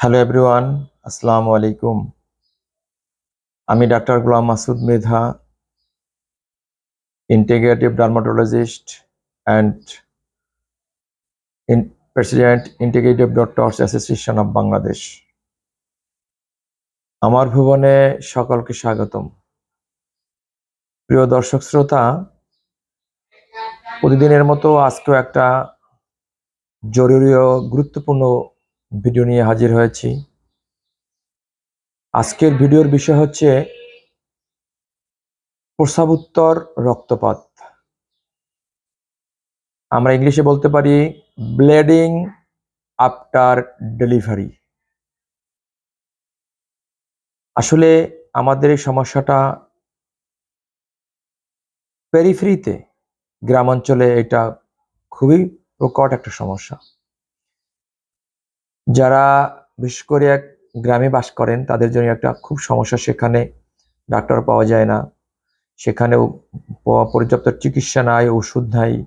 Hello everyone আসসালামু আলাইকুম আমি doctor Golam Masud Medha integrative dermatologist and president integrative doctors association of Bangladesh আমার ভুবনে সকলকে স্বাগতম। প্রিয় দর্শক শ্রোতা, প্রতিদিনের মতো আজকেও একটা জরুরি গুরুত্বপূর্ণ ভিডিও নিয়ে হাজির হয়েছি। আজকের ভিডিওর বিষয় হচ্ছে প্রসাবোত্তর রক্তপাত। আমরা ইংলিশে বলতে পারি ব্লেডিং আফটার ডেলিভারি। আসলে আমাদের এই সমস্যাটা পেরিফ্রিতে গ্রামাঞ্চলে এটা খুবই প্রকট একটা সমস্যা। যারা বিশেষ করে এক গ্রামে বাস করেন, তাদের জন্য একটা খুব সমস্যা। সেখানে ডাক্তার পাওয়া যায় না। সেখানেও পর্যাপ্ত চিকিৎসা নাই, ওষুধ নাই,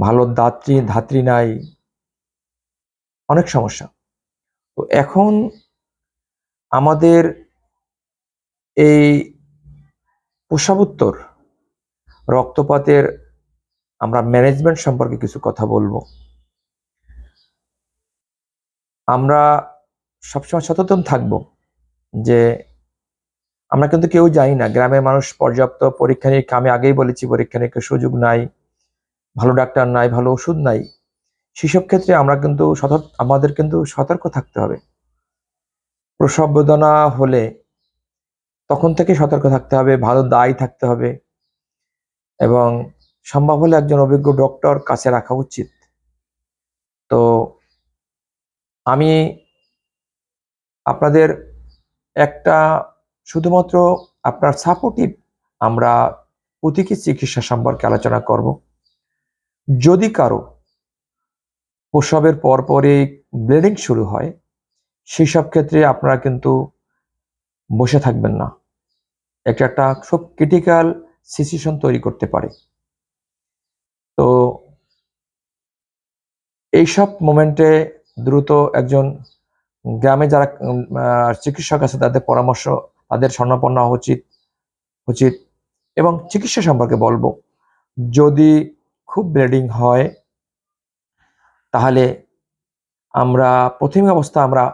ভালো দাত্রী, ধাত্রী নাই। অনেক সমস্যা। তো এখন আমাদের এই প্রসাবোত্তর রক্তপাতের আমরা ম্যানেজমেন্ট সম্পর্কে কিছু কথা বলব। আমরা সবসময় সচেতন থাকব যে আমরা কিন্তু কেউ জানি না। গ্রামের মানুষ পর্যাপ্ত পরীক্ষা নিরীক্ষা, আমি আগেই বলেছি পরীক্ষা নিরীক্ষার সুযোগ নাই, ভালো ডাক্তার নাই, ভালো ওষুধ নাই। সেসব ক্ষেত্রে আমরা কিন্তু আমাদের কিন্তু সতর্ক থাকতে হবে। প্রসব বেদনা হলে তখন থেকে সতর্ক থাকতে হবে, ভালো দায় থাকতে হবে এবং সম্ভব হলে একজন অভিজ্ঞ ডক্টর কাছে রাখা উচিত। তো আমি আপনাদের একটা শুধুমাত্র আপনার সাপোর্টিভ আমরা প্রতীকী চিকিৎসা সম্পর্কে আলোচনা করব। যদি কারও প্রসবের পরপরই ব্লিডিং শুরু হয় সেই সব ক্ষেত্রে আপনারা কিন্তু বসে থাকবেন না। একটা একটা খুব ক্রিটিক্যাল সিচুয়েশন তৈরি করতে পারে। তো এইসব মোমেন্টে দ্রুত একজন গ্রামে যারা চিকিৎসক আছে, তাদের পরামর্শ, তাদের স্বর্ণাপন্ন হওয়া উচিত উচিত। এবং চিকিৎসা সম্পর্কে বলব, যদি খুব ব্লিডিং হয়, তাহলে আমরা, প্রথম অবস্থা আমরা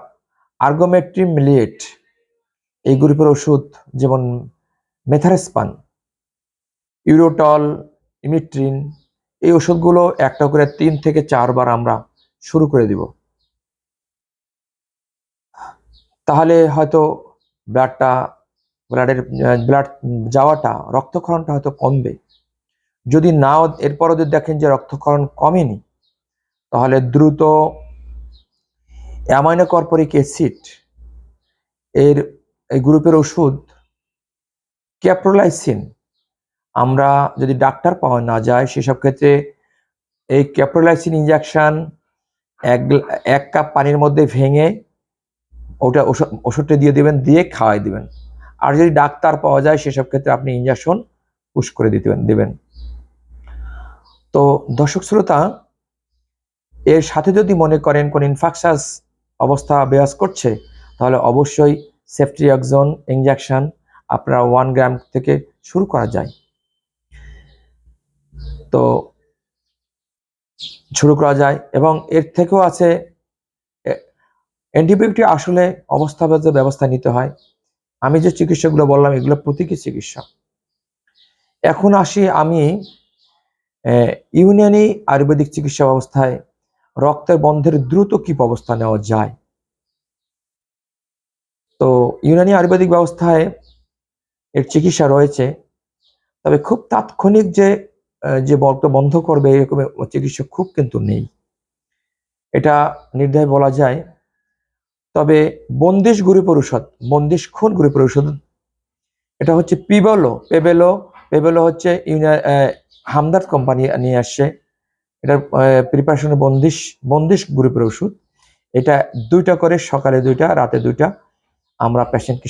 আর্গোমেট্রিম মিলিয়েট, এই গ্রুপের ওষুধ, যেমন মেথারেসপান, ইউরোটল, ইমিট্রিন, এই ওষুধগুলো একটা করে তিন থেকে চারবার আমরা শুরু করে দিব। তাহলে হয়তো ব্লাডটা, ব্লাডের, ব্লাড যাওয়াটা, রক্তক্ষরণটা হয়তো কমবে। যদি নাও, এরপরও যদি দেখেন যে রক্তক্ষরণ কমেনি, তাহলে দ্রুত অ্যামাইনো কর্পোরিক অ্যাসিড, এর, এই গ্রুপের ওষুধ, ক্যাপ্রোলাইসিন, আমরা যদি ডাক্তার পাওয়া না যায়, সেসব ক্ষেত্রে এই ক্যাপ্রোলাইসিন ইঞ্জেকশান এক এক কাপ পানির মধ্যে ভেঙে ওটা ওষুধ, ওষুধটা দিয়ে দিবেন, দিয়ে খাওয়াই দিবেন। আর যদি ডাক্তার পাওয়া যায়, সেসব ক্ষেত্রে আপনি ইঞ্জেকশন পুশ করে দিতে দেবেন। তো দর্শক শ্রোতা, এর সাথে যদি মনে করেন কোন ইনফেকশাস অবস্থা বিরাজ করছে, তাহলে অবশ্যই সেফট্রিয়াক্সন ইঞ্জেকশন আপনার ওয়ান গ্রাম থেকে শুরু করা যায়। তো শুরু করা যায় এবং এর থেকেও আছে অ্যান্টিবায়োটিক আসলে অবস্থা ভেদে ব্যবস্থা নিতে হয়। আমি যে চিকিৎসাগুলো বললাম এগুলো প্রতীকী চিকিৎসা। এখন আসি আমি আহ, ইউনানি আয়ুর্বেদিক চিকিৎসা ব্যবস্থায় রক্তের বন্ধের দ্রুত কি ব্যবস্থা নেওয়া যায়? তো ইউনানি আয়ুর্বেদিক ব্যবস্থায় এর চিকিৎসা রয়েছে। তবে খুব তাৎক্ষণিক যে যে রক্ত বন্ধ করবে এরকম চিকিৎসা খুব কিন্তু নেই। এটা নির্দ্বিধায় বলা যায় তবে বন্দিশ গ্রুপের ঔষধ বন্দিশ খুন গ্রুপের ঔষধ এটা হচ্ছে পিবেলো, পেবেলো পেবেলো হচ্ছে হামদার্দ কোম্পানি নিয়ে আসছে। এটা প্রিপারেশনের বন্দিশ বন্দিশ গ্রুপের ওষুধ এটা দুইটা করে, সকালে দুইটা, রাতে দুইটা, আমরা পেশেন্টকে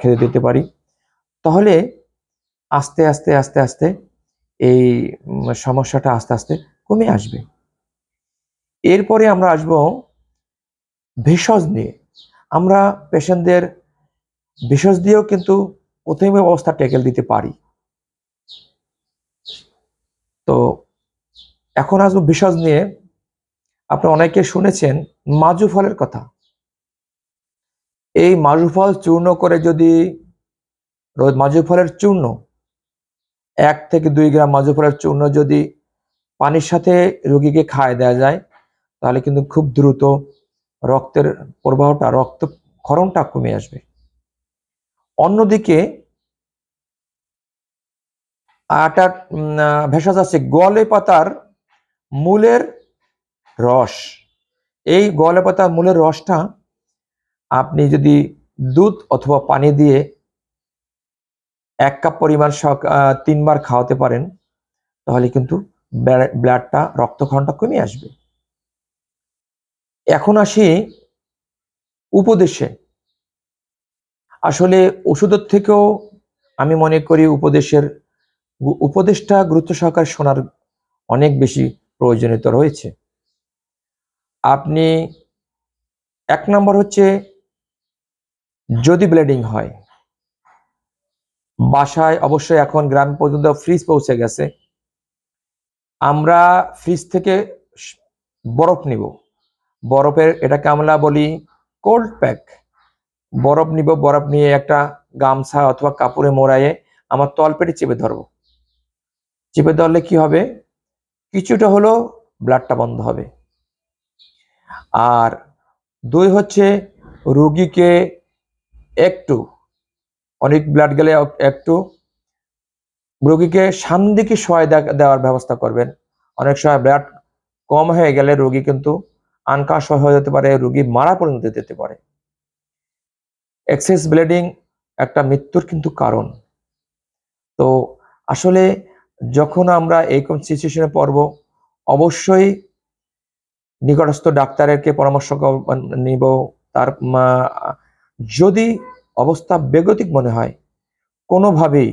খেতে দিতে পারি। তাহলে আস্তে আস্তে আস্তে আস্তে এই সমস্যাটা আস্তে আস্তে কমে আসবে। এরপরে আমরা আসব ভেষজ নিয়ে। আমরা পেশেন্টদের বিশেষ দিয়েও কিন্তু প্রথমে অবস্থা টেকেল দিতে পারি। তো এখন আসব বিশজ নিয়ে। আপনি অনেকে শুনেছেন মাজু ফলের কথা। এই মাজু ফল চূর্ণ করে যদি মাজু ফলের চূর্ণ, এক থেকে দুই গ্রাম মাজু ফলের চূর্ণ যদি পানির সাথে রোগীকে খায় দেওয়া যায়, তাহলে কিন্তু খুব দ্রুত রক্তের প্রবাহটা, রক্ত ক্ষরণটা কমে আসবে। অন্যদিকে, আটা ভেষজ আছে গলে পাতার মূলের রস। এই গলে পাতার মূলের রসটা আপনি যদি দুধ অথবা পানি দিয়ে এক কাপ পরিমাণ তিনবার খাওয়াতে পারেন, তাহলে কিন্তু ব্লাডটা, রক্তক্ষরণটা কমে আসবে। এখন আসি উপদেশে। আসলে ওষুধের থেকেও আমি মনে করি উপদেশের উপদেশটা গুরুত্ব সহকারে শোনার অনেক বেশি প্রয়োজনীয়তা রয়েছে। আপনি এক নম্বর হচ্ছে যদি ব্লিডিং হয়, বাসায় অবশ্যই এখন গ্রাম পর্যন্ত ফ্রিজ পৌঁছে গেছে। আমরা ফ্রিজ থেকে বরফ নিব। বরফের এটাকে আমরা বলি কোল্ড প্যাক বরফ নিব, বরফ নিয়ে একটা গামছা অথবা কাপড়ে মোড়ায়ে আমার তলপেটে চেপে ধরবো। চেপে ধরলে কি হবে? কিছুটা হলো ব্লাডটা বন্ধ হবে। আর দুই হচ্ছে রুগীকে একটু, অনেক ব্লাড গেলে একটু রোগীকে সামনে দিকে সহায় দেওয়ার ব্যবস্থা করবেন। অনেক সময় ব্লাড কম হয়ে গেলে রোগী কিন্তু আনকাশ হয়ে যেতে পারে, রোগী মারা পর্যন্ত যেতে পারে। এক্সেস ব্লিডিং একটা মৃত্যুর কিন্তু কারণ। তো আসলে যখন আমরা এইরকম সিচুয়েশনে পড়ব, অবশ্যই নিকটস্থ ডাক্তারেরকে পরামর্শ নিব। তার যদি অবস্থা বেগতিক মনে হয়, কোনোভাবেই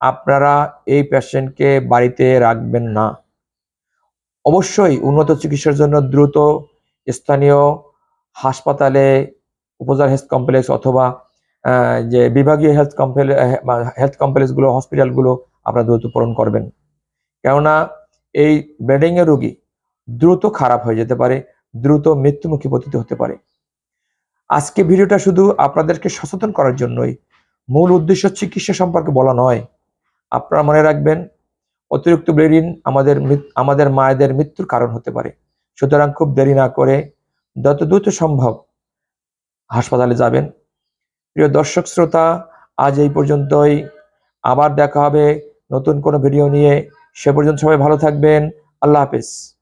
আপনারা এই পেশেন্টকে বাড়িতে রাখবেন না। অবশ্যই উন্নত চিকিৎসার জন্য দ্রুত স্থানীয় হাসপাতালে উপজেলা হেলথ কমপ্লেক্স অথবা যে বিভাগীয় হেলথ কমপ্লেক্স হেলথ কমপ্লেক্সগুলো, হসপিটালগুলো আপনারা দ্রুত পূরণ করবেন। কেননা এই বেডিং এর রোগী দ্রুত খারাপ হয়ে যেতে পারে, দ্রুত মৃত্যুমুখী পতিত হতে পারে। আজকে ভিডিওটা শুধু আপনাদেরকে সচেতন করার জন্যই, মূল উদ্দেশ্য চিকিৎসা সম্পর্কে বলা নয়। আপনারা মনে রাখবেন অতিরিক্ত ব্লিডিং আমাদের আমাদের মায়েদের মৃত্যুর কারণ হতে পারে। সুতরাং খুব দেরি না করে যত দ্রুত সম্ভব হাসপাতালে যাবেন। প্রিয় দর্শক শ্রোতা, আজ এই পর্যন্তই। আবার দেখা হবে নতুন কোনো ভিডিও নিয়ে। সে পর্যন্ত সবাই ভালো থাকবেন। আল্লাহ হাফেজ।